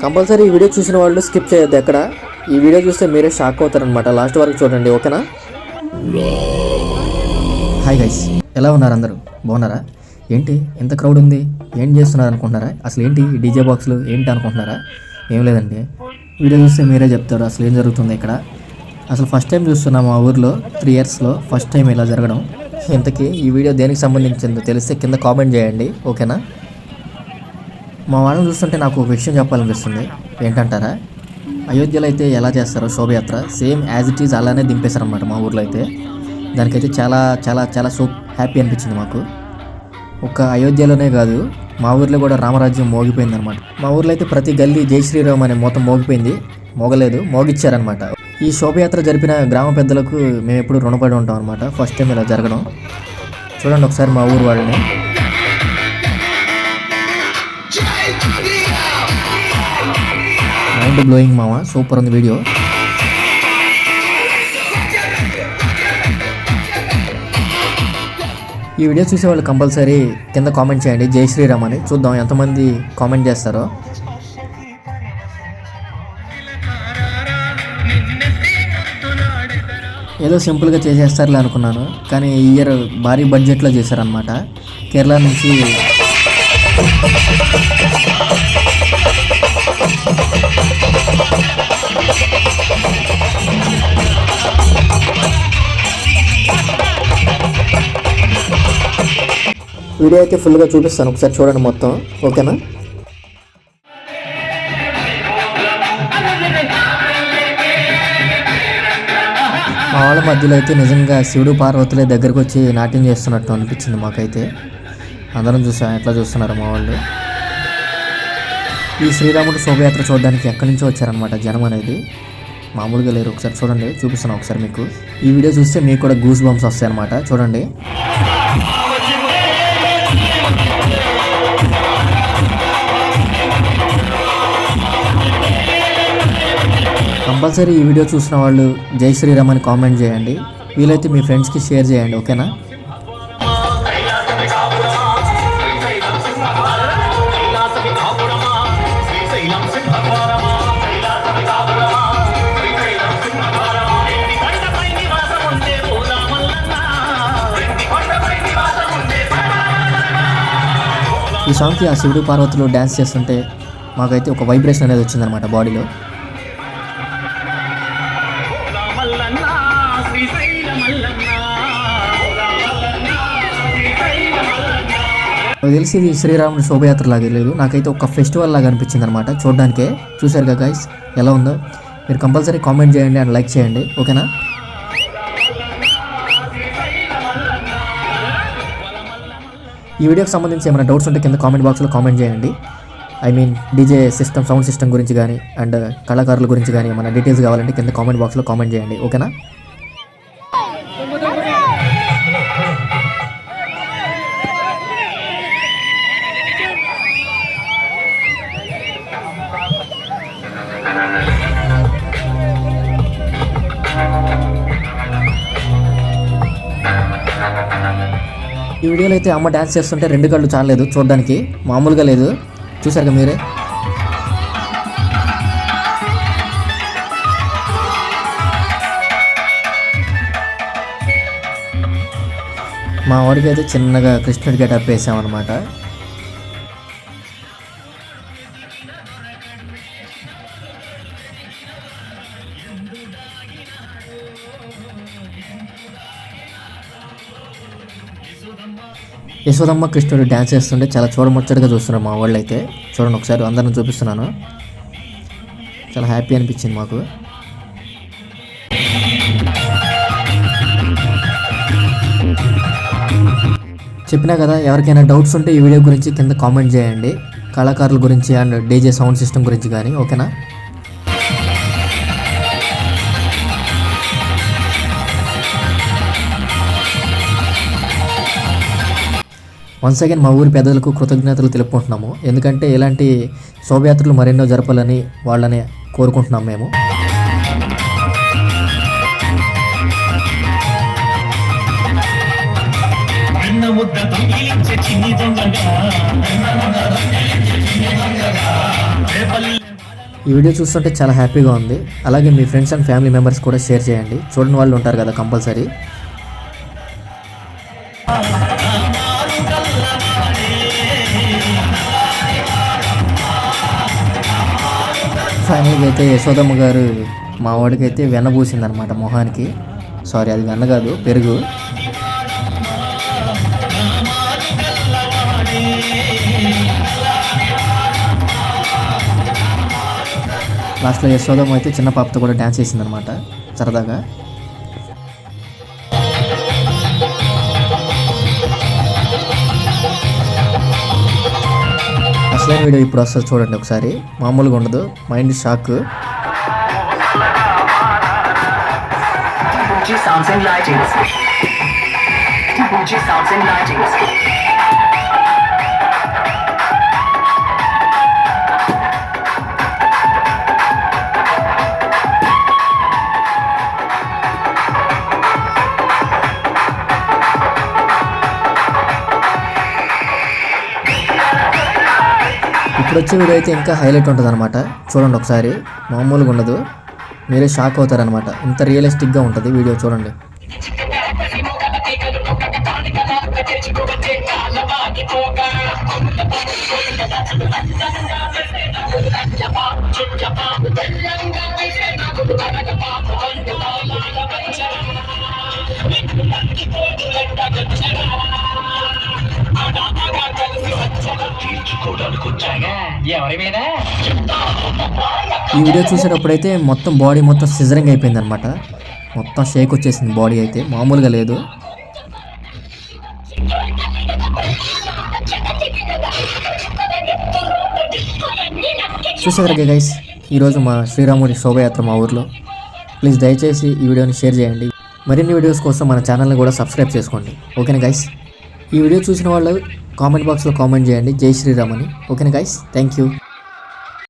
Compulsory ఈ video చూసిన వాళ్ళు స్కిప్ చేయొద్దు ఎక్కడ? ఈ వీడియో చూస్తే మీరే షాక్ అవుతారనమాట లాస్ట్ వరకు చూడండి ఓకేనా? హాయ్ గైస్ ఎలా ఉన్నారు అందరూ? బాగున్నారా? ఏంటి ఎంత క్రౌడ్ ఉంది? ఏం చేస్తున్నారు అనుకుంటున్నారా? అసలు ఏంటి డీజే బాక్స్లు ఏంటి అనుకుంటున్నారా? ఏం లేదండి. వీడియో చూస్తే మీరే చెప్తారు అసలు ఏం జరుగుతుంది ఇక్కడ. అసలు ఫస్ట్ టైం చూస్తున్నాం మా ఊర్లో త్రీ ఇయర్స్లో ఫస్ట్ టైం ఇలా జరగడం. ఇంతకీ ఈ వీడియో దేనికి సంబంధించిందో తెలిస్తే కింద కామెంట్ చేయండి ఓకేనా? మా వాళ్ళని చూస్తుంటే నాకు ఒక విషయం చెప్పాలనిపిస్తుంది. ఏంటంటారా? అయోధ్యలో అయితే ఎలా చేస్తారో? శోభయాత్ర? సేమ్ యాజ్ ఇట్ ఈజ్ అలానే దింపేశారనమాట మా ఊర్లో అయితే. దానికైతే చాలా చాలా చాలా సో హ్యాపీ అనిపించింది మాకు. ఒక్క అయోధ్యలోనే కాదు మా ఊర్లో కూడా రామరాజ్యం మోగిపోయింది అనమాట మా ఊర్లో అయితే ప్రతి గల్లీ జై శ్రీరామ్ అనే మొత్తం మోగిపోయింది. మోగలేదు మోగిచ్చారనమాట ఈ శోభయాత్ర జరిపిన గ్రామ పెద్దలకు మేము ఎప్పుడు రుణపడి ఉంటాం అనమాట ఫస్ట్ టైం ఇలా జరగడం. చూడండి ఒకసారి మా ఊరు వాళ్ళని. మైండ్ బ్లోయింగ్ మామ సూపర్ ఉంది వీడియో ఈ వీడియో చూసే వాళ్ళు కంపల్సరీ కింద కామెంట్ చేయండి. జై శ్రీరామ్ అని. చూద్దాం ఎంతమంది కామెంట్ చేస్తారో. ఏదో సింపుల్గా చేసేస్తారులే అనుకున్నాను. కానీ ఈ ఇయర్ భారీ బడ్జెట్లో చేశారనమాట కేరళ నుంచి వీడియో అయితే ఫుల్గా చూపిస్తాను. ఒకసారి చూడండి మొత్తం. ఓకేనా? వాళ్ళ మధ్యలో అయితే నిజంగా శివుడు పార్వతులే దగ్గరకు వచ్చి నాట్యం చేస్తున్నట్టు అనిపించింది మాకైతే. అందరం చూసా. ఎట్లా చూస్తున్నారు మా వాళ్ళు? ఈ శ్రీరాముడు శోభయాత్ర చూడడానికి ఎక్కడి నుంచో వచ్చారనమాట జనం అనేది. మామూలుగా లేరు. ఒకసారి చూడండి. చూపిస్తాను ఒకసారి మీకు. ఈ వీడియో చూస్తే మీకు కూడా గూస్ బంప్స్ వస్తాయి అనమాట చూడండి. కంపల్సరీ ఈ వీడియో చూసిన వాళ్ళు జై శ్రీరామ్ అని కామెంట్ చేయండి. వీలైతే మీ ఫ్రెండ్స్కి షేర్ చేయండి ఓకేనా? ఈ సాంగ్కి ఆ శివుడు పార్వతులు డ్యాన్స్ చేస్తుంటే మాకైతే ఒక వైబ్రేషన్ అనేది వచ్చిందనమాట బాడీలో. నాకు తెలిసి ఇది శ్రీరాముడు శోభయాత్ర లాగా లేదు. నాకైతే ఒక ఫెస్టివల్ లాగా అనిపించింది అనమాట చూడడానికే. చూసారుగా గైస్ ఎలా ఉందో? మీరు కంపల్సరీ కామెంట్ చేయండి అండ్ లైక్ చేయండి. ఓకేనా ఈ వీడియోకి సంబంధించి ఏమైనా డౌట్స్ ఉంటే కింద కామెంట్ బాక్స్లో కామెంట్ చేయండి. I mean DJ system sound system గురించి కానీ అండ్ uh, కళాకారుల గురించి కానీ ఏమైనా డీటెయిల్స్ కావాలంటే కింద కామెంట్ బాక్స్లో కామెంట్ చేయండి. ఓకేనా ఈ వీడియోలో అయితే అమ్మ డ్యాన్స్ చేస్తుంటే రెండు కళ్ళు చాలలేదు చూడడానికి. మామూలుగా లేదు. చూసారుగా మీరే? మా వాడికి అయితే చిన్నగా కృష్ణుడి గెటప్ వేసామన్నమాట. యశోదమ్మ కృష్ణుడు డ్యాన్స్ చేస్తుంటే చాలా చూడముచ్చటగా చూస్తున్నారు మా వాళ్ళు అయితే చూడండి ఒకసారి అందరిని చూపిస్తున్నాను. చాలా హ్యాపీ అనిపించింది మాకు. చెప్పినా కదా ఎవరికైనా డౌట్స్ ఉంటే ఈ వీడియో గురించి కింద కామెంట్ చేయండి. కళాకారుల గురించి అండ్ డీజే సౌండ్ సిస్టమ్ గురించి కానీ ఓకేనా వన్స్ అగైన్ మా ఊరి పెద్దలకు కృతజ్ఞతలు తెలుపుకుంటున్నాము. ఎందుకంటే ఇలాంటి శోభయాత్రలు మరెన్నో జరపాలని వాళ్ళని కోరుకుంటున్నాం మేము. ఈ వీడియో చూస్తుంటే చాలా హ్యాపీగా ఉంది. అలాగే మీ ఫ్రెండ్స్ అండ్ ఫ్యామిలీ మెంబర్స్ కూడా షేర్ చేయండి. చూడని వాళ్ళు ఉంటారు కదా కంపల్సరీ. ఫైనల్గా అయితే యశోదమ్మ గారు మా వాడికి అయితే వెన్న పూసిందనమాట మొహానికి. సారీ అది వెన్న కాదు పెరుగు. లాస్ట్లో యశోదమ్మ అయితే చిన్న పాపతో కూడా డ్యాన్స్ చేసిందనమాట సరదాగా. అసలైన వీడియో ఇప్పుడు వస్తుంది చూడండి ఒకసారి. మామూలుగా ఉండదు. Mind shock Fuji Sounds and Lightings. ఇప్పుడు వచ్చే వీడియో అయితే ఇంకా హైలైట్ ఉంటుంది అనమాట చూడండి ఒకసారి. మామూలుగా ఉండదు. మీరే షాక్ అవుతారనమాట ఇంత రియలిస్టిక్గా ఉంటుంది వీడియో చూడండి. ఎవరి మీద ఈ వీడియో చూసేటప్పుడైతే మొత్తం బాడీ మొత్తం సిజరింగ్ అయిపోయింది అనమాట మొత్తం షేక్ వచ్చేసింది బాడీ అయితే మామూలుగా లేదు. చూసారు గైస్ ఈరోజు మా శ్రీరాముడి శోభయాత్ర మా ఊర్లో. ప్లీజ్ దయచేసి ఈ వీడియోని షేర్ చేయండి. మరిన్ని వీడియోస్ కోసం మన ఛానల్ని కూడా సబ్స్క్రైబ్ చేసుకోండి. ఓకేనా గైస్ ఈ వీడియో చూసిన వాళ్ళు కామెంట్ బాక్స్లో కామెంట్ చేయండి. జై శ్రీరామ్ అని ఓకేనా గైస్ థ్యాంక్ యూ